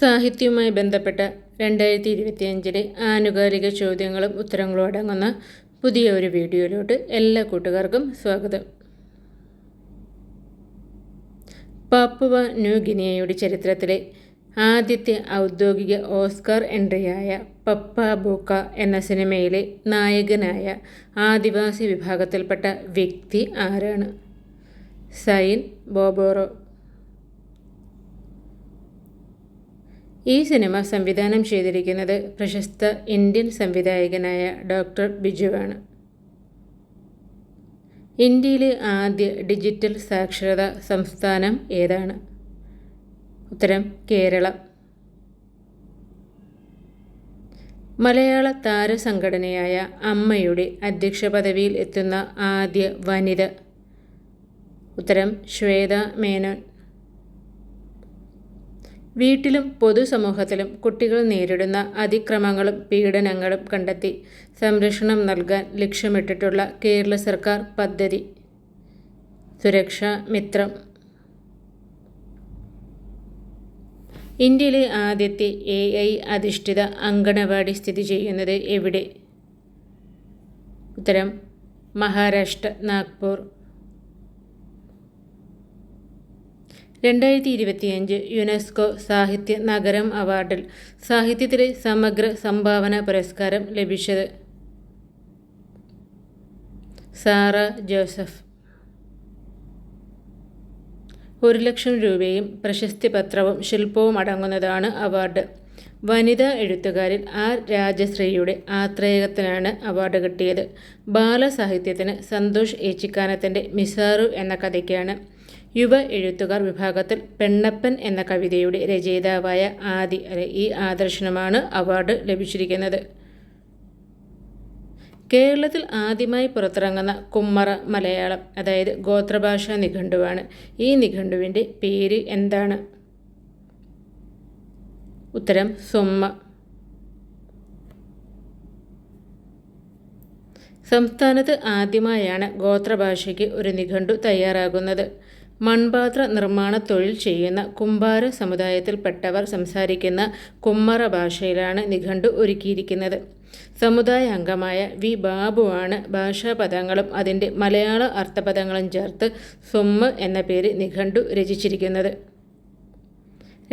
സാഹിത്യവുമായി ബന്ധപ്പെട്ട രണ്ടായിരത്തി ഇരുപത്തിയഞ്ചിലെ ആനുകാലിക ചോദ്യങ്ങളും ഉത്തരങ്ങളും അടങ്ങുന്ന പുതിയ ഒരു വീഡിയോയിലോട്ട് എല്ലാ കൂട്ടുകാർക്കും സ്വാഗതം. പാപ്പുവ ന്യൂ ഗിനിയയുടെ ചരിത്രത്തിലെ ആദ്യത്തെ ഔദ്യോഗിക ഓസ്കാർ എൻട്രിയായ പപ്പ ബൂക്ക എന്ന സിനിമയിലെ നായകനായ ആദിവാസി വിഭാഗത്തിൽപ്പെട്ട വ്യക്തി ആരാണ്? സൈൻ ബോബോറോ. ഈ സിനിമ സംവിധാനം ചെയ്തിരിക്കുന്നത് പ്രശസ്ത ഇന്ത്യൻ സംവിധായകനായ ഡോക്ടർ ബിജുവാണ് ഇന്ത്യയിലെ ആദ്യ ഡിജിറ്റൽ സാക്ഷരതാ സംസ്ഥാനം ഏതാണ്? ഉത്തരം കേരളം. മലയാള താരസംഘടനയായ അമ്മയുടെ അധ്യക്ഷ പദവിയിൽ എത്തുന്ന ആദ്യ വനിത. ഉത്തരം ശ്വേത മേനോൻ. വീട്ടിലും പൊതുസമൂഹത്തിലും കുട്ടികൾ നേരിടുന്ന അതിക്രമങ്ങളും പീഡനങ്ങളും കണ്ടെത്തി സംരക്ഷണം നൽകാൻ ലക്ഷ്യമിട്ടിട്ടുള്ള കേരള സർക്കാർ പദ്ധതി. സുരക്ഷാ മിത്രം. ഇന്ത്യയിലെ ആദ്യത്തെ എ ഐ അധിഷ്ഠിത അങ്കണവാടി സ്ഥിതി ചെയ്യുന്നത് എവിടെ? ഉത്തരം മഹാരാഷ്ട്ര നാഗ്പൂർ. രണ്ടായിരത്തി ഇരുപത്തിയഞ്ച് യുനെസ്കോ സാഹിത്യ നഗരം അവാർഡിൽ സാഹിത്യത്തിലെ സമഗ്ര സംഭാവന പുരസ്കാരം ലഭിച്ചത് സാറ ജോസഫ്. ഒരു ലക്ഷം രൂപയും പ്രശസ്തി പത്രവും ശില്പവും അടങ്ങുന്നതാണ് അവാർഡ്. വനിതാ എഴുത്തുകാരിൽ ആർ രാജശ്രീയുടെ ആത്രേയകത്തിനാണ് അവാർഡ് കിട്ടിയത്. ബാലസാഹിത്യത്തിന് സന്തോഷ് ഏച്ചിക്കാനത്തിന്റെ മിസാറു എന്ന കഥയ്ക്കാണ് യുവ എഴുത്തുകാർ വിഭാഗത്തിൽ പെണ്ണപ്പൻ എന്ന കവിതയുടെ രചയിതാവായ ആദി അല്ലെ ഈ ആദർശനമാണ് അവാർഡ് ലഭിച്ചിരിക്കുന്നത്. കേരളത്തിൽ ആദ്യമായി പുറത്തിറങ്ങുന്ന കുമ്മറ മലയാളം അതായത് ഗോത്രഭാഷാ നിഘണ്ടുവാണ്. ഈ നിഘണ്ടുവിന്റെ പേര് എന്താണ്? ഉത്തരം സുമ്മ. സംസ്ഥാനത്ത് ആദ്യമായാണ് ഗോത്രഭാഷയ്ക്ക് ഒരു നിഘണ്ടു തയ്യാറാകുന്നത്. മൺപാത്ര നിർമ്മാണ തൊഴിൽ ചെയ്യുന്ന കുമ്പാര സമുദായത്തിൽപ്പെട്ടവർ സംസാരിക്കുന്ന കുമ്മറ ഭാഷയിലാണ് നിഘണ്ടു ഒരുക്കിയിരിക്കുന്നത്. സമുദായ അംഗമായ വി ബാബുവാണ് ഭാഷാപദങ്ങളും അതിന്റെ മലയാള അർത്ഥപദങ്ങളും ചേർത്ത് സൊമ്മ് എന്ന പേര് നിഘണ്ടു രചിച്ചിരിക്കുന്നത്.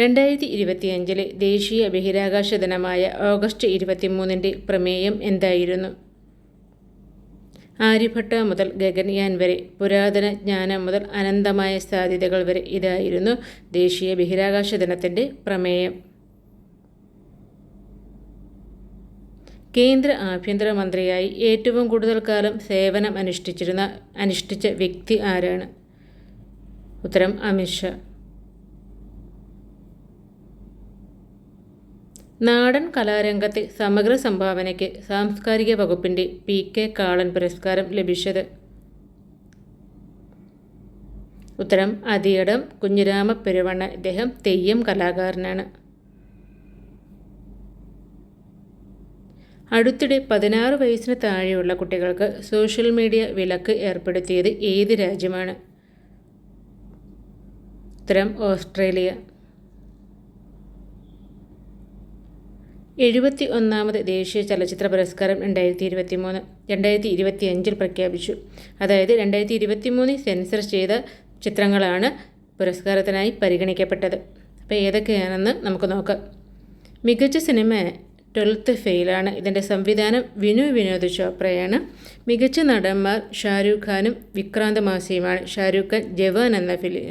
രണ്ടായിരത്തി ഇരുപത്തിയഞ്ചിലെ ദേശീയ ബഹിരാകാശ ദിനമായ ഓഗസ്റ്റ് ഇരുപത്തിമൂന്നിന്റെ പ്രമേയം എന്തായിരുന്നു? ആര്യഭട്ട മുതൽ ഗഗൻയാൻ വരെ പുരാതന ജ്ഞാനം മുതൽ അനന്തമായ സാധ്യതകൾ വരെ ഇതായിരുന്നു ദേശീയ ബഹിരാകാശ ദിനത്തിന്റെ പ്രമേയം. കേന്ദ്ര ആഭ്യന്തരമന്ത്രിയായി ഏറ്റവും കൂടുതൽ കാലം സേവനം അനുഷ്ഠിച്ചിരുന്ന അനുഷ്ഠിച്ച വ്യക്തി ആരാണ്? ഉത്തരം അമിത്ഷാ നാടൻ കലാരംഗത്തെ സമഗ്ര സംഭാവനയ്ക്ക് സാംസ്കാരിക വകുപ്പിന്റെ പി കെ കാളൻ പുരസ്കാരം ലഭിച്ചത്. ഉത്തരം അതിയടം കുഞ്ഞിരാമ പെരുവണ്ണ. ഇദ്ദേഹം തെയ്യം കലാകാരനാണ്. അടുത്തിടെ പതിനാറ് വയസ്സിന് താഴെയുള്ള കുട്ടികൾക്ക് സോഷ്യൽ മീഡിയ വിലക്ക് ഏർപ്പെടുത്തിയത് ഏത് രാജ്യമാണ്? ഉത്തരം ഓസ്ട്രേലിയ. എഴുപത്തി ഒന്നാമത് ദേശീയ ചലച്ചിത്ര പുരസ്കാരം രണ്ടായിരത്തി ഇരുപത്തി മൂന്ന് രണ്ടായിരത്തി ഇരുപത്തി അഞ്ചിൽ പ്രഖ്യാപിച്ചു. അതായത് രണ്ടായിരത്തി ഇരുപത്തി മൂന്നിൽ സെൻസർ ചെയ്ത ചിത്രങ്ങളാണ് പുരസ്കാരത്തിനായി പരിഗണിക്കപ്പെട്ടത്. അപ്പോൾ ഏതൊക്കെയാണെന്ന് നമുക്ക് നോക്കാം. മികച്ച സിനിമ ട്വൽത്ത് ഫെയിലാണ്. ഇതിന്റെ സംവിധാനം വിനു വിനോദ് ചോപ്രയാണ് മികച്ച നടന്മാർ ഷാരൂഖ് ഖാനും വിക്രാന്ത് മാസിയുമാണ്. ഷാരൂഖ് ഖാൻ ജവാൻ എന്ന ഫിലി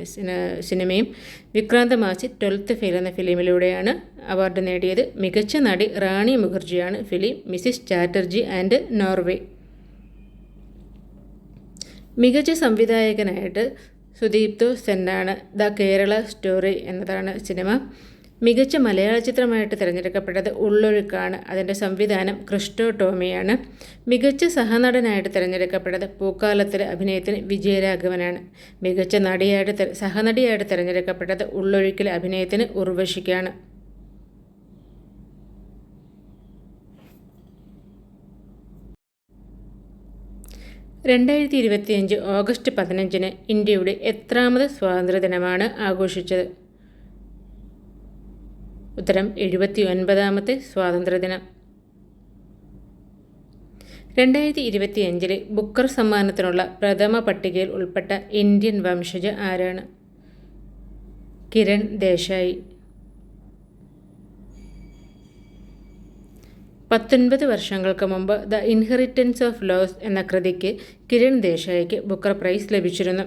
സിനിമയും വിക്രാന്ത് മാസി ട്വൽത്ത് ഫെയിൽ എന്ന ഫിലിമിലൂടെയാണ് അവാർഡ് നേടിയത്. മികച്ച നടി Rani മുഖർജിയാണ് film Mrs Chatterjee and Norway. മികച്ച സംവിധായകനായിട്ട് സുദീപ്തു സെന്നാണ് ദ കേരള സ്റ്റോറി എന്നതാണ് സിനിമ. മികച്ച മലയാള ചിത്രമായിട്ട് തിരഞ്ഞെടുക്കപ്പെട്ടത് ഉള്ളൊഴുക്കാണ്. അതിന്റെ സംവിധാനം ക്രിസ്റ്റോ ടോമിയാണ്. മികച്ച സഹനടനായിട്ട് തിരഞ്ഞെടുക്കപ്പെട്ടത് പൂക്കാലത്തിലെ അഭിനയത്തിന് വിജയരാഘവനാണ്. മികച്ച നടിയായിട്ട് സഹനടിയായിട്ട് തിരഞ്ഞെടുക്കപ്പെട്ടത് ഉള്ളൊഴുക്കിലെ അഭിനയത്തിന് ഉർവശിക്കാണ്. രണ്ടായിരത്തി ഇരുപത്തിയഞ്ച് ഓഗസ്റ്റ് പതിനഞ്ചിന് ഇന്ത്യയുടെ എത്രാമത് സ്വാതന്ത്ര്യദിനമാണ് ആഘോഷിച്ചത്. ഉത്തരം എഴുപത്തി ഒൻപതാമത്തെ സ്വാതന്ത്ര്യദിനം. രണ്ടായിരത്തി ഇരുപത്തി അഞ്ചിലെ ബുക്കർ സമ്മാനത്തിനുള്ള പ്രഥമ പട്ടികയിൽ ഉൾപ്പെട്ട ഇന്ത്യൻ വംശജ ആരാണ്? കിരൺ ദേശായി. പത്തൊൻപത് വർഷങ്ങൾക്ക് മുമ്പ് ദ ഇൻഹെറിറ്റൻസ് ഓഫ് ലോസ് എന്ന കൃതിക്ക് കിരൺ ദേശായിക്ക് ബുക്കർ പ്രൈസ് ലഭിച്ചിരുന്നു.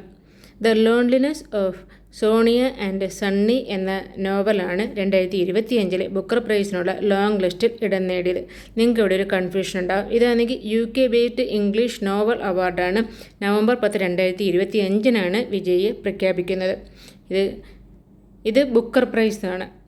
The loneliness of Sonia and Sunny എന്ന നോവലാണ് രണ്ടായിരത്തി ഇരുപത്തിയഞ്ചിലെ ബുക്കർ പ്രൈസിനുള്ള ലോങ് ലിസ്റ്റിൽ ഇടം നേടിയത്. നിങ്ങൾക്ക് ഇവിടെ ഒരു കൺഫ്യൂഷൻ ഉണ്ടാവും. ഇതാണെങ്കിൽ യു കെ ബേറ്റ് ഇംഗ്ലീഷ് നോവൽ അവാർഡാണ് നവംബർ പത്ത് രണ്ടായിരത്തി ഇരുപത്തി അഞ്ചിനാണ് വിജയിയെ പ്രഖ്യാപിക്കുന്നത്. ഇത് ഇത് ബുക്കർ പ്രൈസാണ്.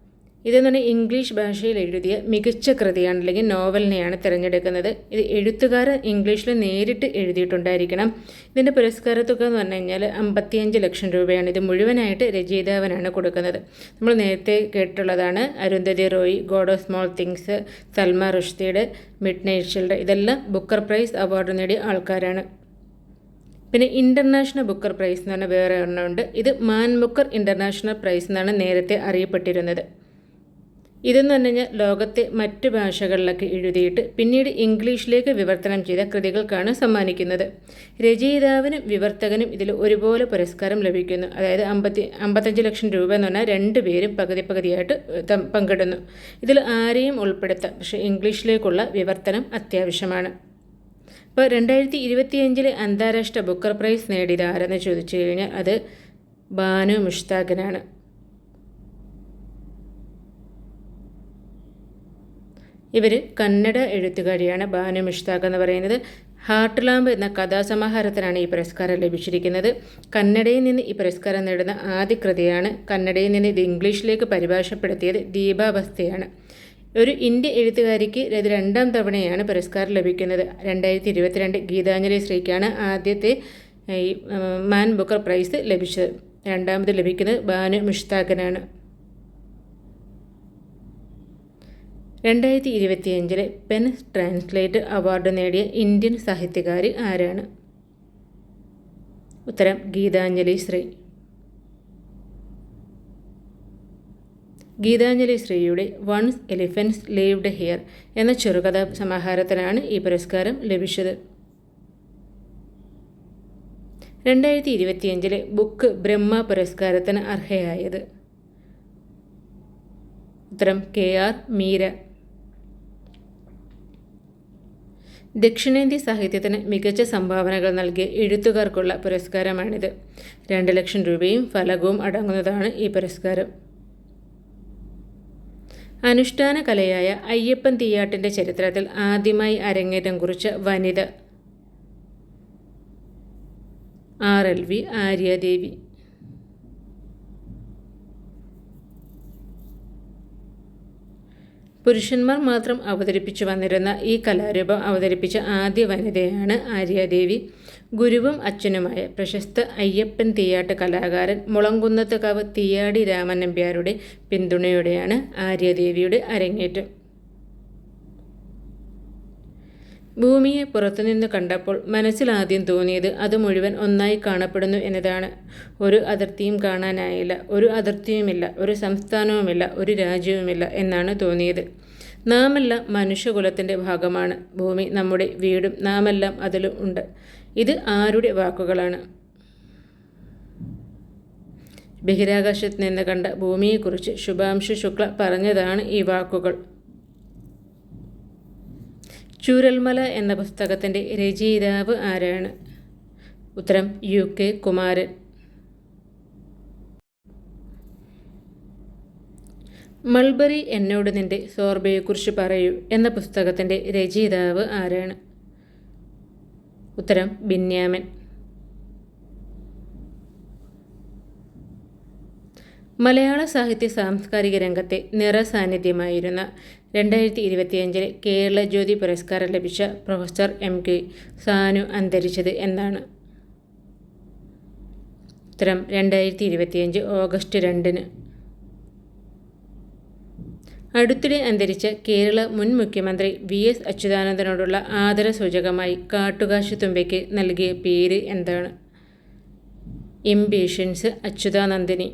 ഇതെന്ന് പറഞ്ഞാൽ ഇംഗ്ലീഷ് ഭാഷയിൽ എഴുതിയ മികച്ച കൃതിയാണ് അല്ലെങ്കിൽ നോവലിനെയാണ് തിരഞ്ഞെടുക്കുന്നത്. ഇത് എഴുത്തുകാരൻ ഇംഗ്ലീഷിൽ നേരിട്ട് എഴുതിയിട്ടുണ്ടായിരിക്കണം. ഇതിന്റെ പുരസ്കാരത്തുക എന്ന് പറഞ്ഞു കഴിഞ്ഞാൽ അമ്പത്തിയഞ്ച് ലക്ഷം രൂപയാണ്. ഇത് മുഴുവനായിട്ട് രചയിതാവനാണ് കൊടുക്കുന്നത്. നമ്മൾ നേരത്തെ കേട്ടിട്ടുള്ളതാണ് Arundhati Roy God of small things Salman റുഷ്തിയുടെ midnight ഷിൽഡ്. ഇതെല്ലാം ബുക്കർ പ്രൈസ് അവാർഡ് നേടിയ ആൾക്കാരാണ്. പിന്നെ ഇന്റർനാഷണൽ ബുക്കർ പ്രൈസ് എന്ന് പറഞ്ഞാൽ വേറെ ഒരെണ്ണമുണ്ട് ഇത് മാൻ ബുക്കർ ഇന്റർനാഷണൽ പ്രൈസ് എന്നാണ് നേരത്തെ അറിയപ്പെട്ടിരുന്നത്. ഇതെന്ന് പറഞ്ഞു കഴിഞ്ഞാൽ ലോകത്തെ മറ്റ് ഭാഷകളിലൊക്കെ എഴുതിയിട്ട് പിന്നീട് ഇംഗ്ലീഷിലേക്ക് വിവർത്തനം ചെയ്ത കൃതികൾക്കാണ് സമ്മാനിക്കുന്നത്. രചയിതാവിനും വിവർത്തകനും ഇതിൽ ഒരുപോലെ പുരസ്കാരം ലഭിക്കുന്നു. അതായത് അമ്പത്തി അമ്പത്തഞ്ച് ലക്ഷം രൂപ എന്ന് പറഞ്ഞാൽ രണ്ട് പേരും പകുതി പകുതിയായിട്ട് പങ്കിടുന്നു. ഇതിൽ ആരെയും ഉൾപ്പെടുത്താം. പക്ഷേ ഇംഗ്ലീഷിലേക്കുള്ള വിവർത്തനം അത്യാവശ്യമാണ്. ഇപ്പോൾ രണ്ടായിരത്തി ഇരുപത്തിയഞ്ചിലെ അന്താരാഷ്ട്ര ബുക്കർ പ്രൈസ് നേടിയത് ആരെന്ന് ചോദിച്ചു കഴിഞ്ഞാൽ അത് ബാനു മുഷ്താഖിനാണ്. ഇവർ കന്നഡ എഴുത്തുകാരിയാണ്. ബാനു മിഷ്താഖ് എന്ന് പറയുന്നത്. ഹാർട്ട് ലാമ്പ് എന്ന കഥാസമാഹാരത്തിനാണ് ഈ പുരസ്കാരം ലഭിച്ചിരിക്കുന്നത്. കന്നഡയിൽ നിന്ന് ഈ പുരസ്കാരം നേടുന്ന ആദ്യ കൃതിയാണ്. കന്നഡയിൽ നിന്ന് ഇത് ഇംഗ്ലീഷിലേക്ക് പരിഭാഷപ്പെടുത്തിയത് ദീപാവസ്ഥയാണ് ഒരു ഇന്ത്യ എഴുത്തുകാരിക്ക് ഇത് രണ്ടാം തവണയാണ് പുരസ്കാരം ലഭിക്കുന്നത്. രണ്ടായിരത്തി ഇരുപത്തിരണ്ട് ഗീതാഞ്ജലി ശ്രീക്കാണ് ആദ്യത്തെ ഈ മാൻ ബുക്കർ പ്രൈസ് ലഭിച്ചത്. രണ്ടാമത് ലഭിക്കുന്നത് ബാനു മുഷ്താഖിനാണ് രണ്ടായിരത്തി ഇരുപത്തിയഞ്ചിലെ പെൻ ട്രാൻസ്ലേറ്റ് അവാർഡ് നേടിയ ഇന്ത്യൻ സാഹിത്യകാരി ആരാണ്? ഉത്തരം ഗീതാഞ്ജലി ശ്രീ. ഗീതാഞ്ജലി ശ്രീയുടെ വൺസ് എലിഫൻസ് ലീവ്ഡ് ഹിയർ എന്ന ചെറുകഥാ സമാഹാരത്തിനാണ് ഈ പുരസ്കാരം ലഭിച്ചത്. രണ്ടായിരത്തി ഇരുപത്തിയഞ്ചിലെ ബുക്ക് ബ്രഹ്മ പുരസ്കാരത്തിന് അർഹയായത്. ഉത്തരം കെ ആർ മീര. ദക്ഷിണേന്ത്യ സാഹിത്യത്തിന് മികച്ച സംഭാവനകൾ നൽകിയ എഴുത്തുകാർക്കുള്ള പുരസ്കാരമാണിത്. രണ്ട് ലക്ഷം രൂപയും ഫലകവും അടങ്ങുന്നതാണ് ഈ പുരസ്കാരം. അനുഷ്ഠാന കലയായ അയ്യപ്പൻ തീയാട്ടിന്റെ ചരിത്രത്തിൽ ആദ്യമായി അരങ്ങേറ്റം കുറിച്ച വനിത ആർ എൽ വി ആര്യാദേവി. പുരുഷന്മാർ മാത്രം അവതരിപ്പിച്ചു വന്നിരുന്ന ഈ കലാരൂപം അവതരിപ്പിച്ച ആദ്യ വനിതയാണ് ആര്യാദേവി. ഗുരുവും അച്ഛനുമായ പ്രശസ്ത അയ്യപ്പൻ തീയാട്ട് കലാകാരൻ മുളങ്കുന്നത്ത് കവ് തീയാടി രാമൻ നമ്പ്യാരുടെ പിന്തുണയോടെയാണ് ആര്യാദേവിയുടെ അരങ്ങേറ്റം. ഭൂമിയെ പുറത്തുനിന്ന് കണ്ടപ്പോൾ മനസ്സിലാദ്യം തോന്നിയത് അത് മുഴുവൻ ഒന്നായി കാണപ്പെടുന്നു എന്നതാണ്. ഒരു അതിർത്തിയും കാണാനായില്ല ഒരു അതിർത്തിയുമില്ല ഒരു സംസ്ഥാനവുമില്ല ഒരു രാജ്യവുമില്ല എന്നാണ് തോന്നിയത്. നാമെല്ലാം മനുഷ്യകുലത്തിന്റെ ഭാഗമാണ്. ഭൂമി നമ്മുടെ വീടും നാമെല്ലാം അതിലും ഉണ്ട്. ഇത് ആരുടെ വാക്കുകളാണ്? ബഹിരാകാശത്ത് നിന്ന് കണ്ട ഭൂമിയെക്കുറിച്ച് ശുഭാംശു ശുക്ല പറഞ്ഞതാണ് ഈ വാക്കുകൾ. ചൂരൽമല എന്ന പുസ്തകത്തിന്റെ രചയിതാവ് ആരാണ്? ഉത്തരം യു കെ കുമാരൻ. മൾബറി എന്നോട് നിന്റെ സോർബയെക്കുറിച്ച് പറയൂ എന്ന പുസ്തകത്തിന്റെ രചയിതാവ് ആരാണ്? ഉത്തരം ബിന്യാമൻ. മലയാള സാഹിത്യ സാംസ്കാരിക രംഗത്തെ നിറസാന്നിധ്യമായിരുന്ന രണ്ടായിരത്തി ഇരുപത്തിയഞ്ചിൽ കേരള ജ്യോതി പുരസ്കാരം ലഭിച്ച പ്രൊഫസർ എം കെ സാനു അന്തരിച്ചത് എന്നാണ്. ഉത്തരം രണ്ടായിരത്തി ഇരുപത്തിയഞ്ച് ഓഗസ്റ്റ് രണ്ടിന്. അടുത്തിടെ അന്തരിച്ച കേരള മുൻ മുഖ്യമന്ത്രി വി എസ് അച്യുതാനന്ദനോടുള്ള ആദരസൂചകമായി കാട്ടുകാശുതുമ്പയ്ക്ക് നൽകിയ പേര് എന്താണ്? ഇംപേഷ്യൻസ് അച്യുതാനന്ദിനി.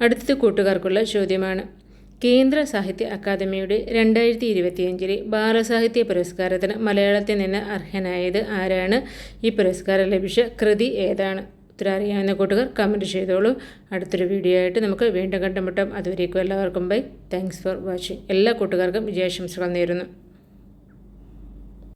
അടുത്തത് കൂട്ടുകാർക്കുള്ള ചോദ്യമാണ്. കേന്ദ്ര സാഹിത്യ അക്കാദമിയുടെ രണ്ടായിരത്തി ഇരുപത്തിയഞ്ചിലെ ബാലസാഹിത്യ പുരസ്കാരത്തിന് മലയാളത്തിൽ നിന്ന് അർഹനായത് ആരാണ്? ഈ പുരസ്കാരം ലഭിച്ച കൃതി ഏതാണ്? ഉത്തരം അറിയാവുന്ന കൂട്ടുകാർ കമന്റ് ചെയ്തോളൂ. അടുത്തൊരു വീഡിയോ ആയിട്ട് നമുക്ക് വീണ്ടും കണ്ടുമുട്ടാം. അതുവരേക്കും എല്ലാവർക്കും ബൈ താങ്ക്സ് ഫോർ വാച്ചിങ് എല്ലാ കൂട്ടുകാർക്കും വിജയാശംസകൾ നേരുന്നു.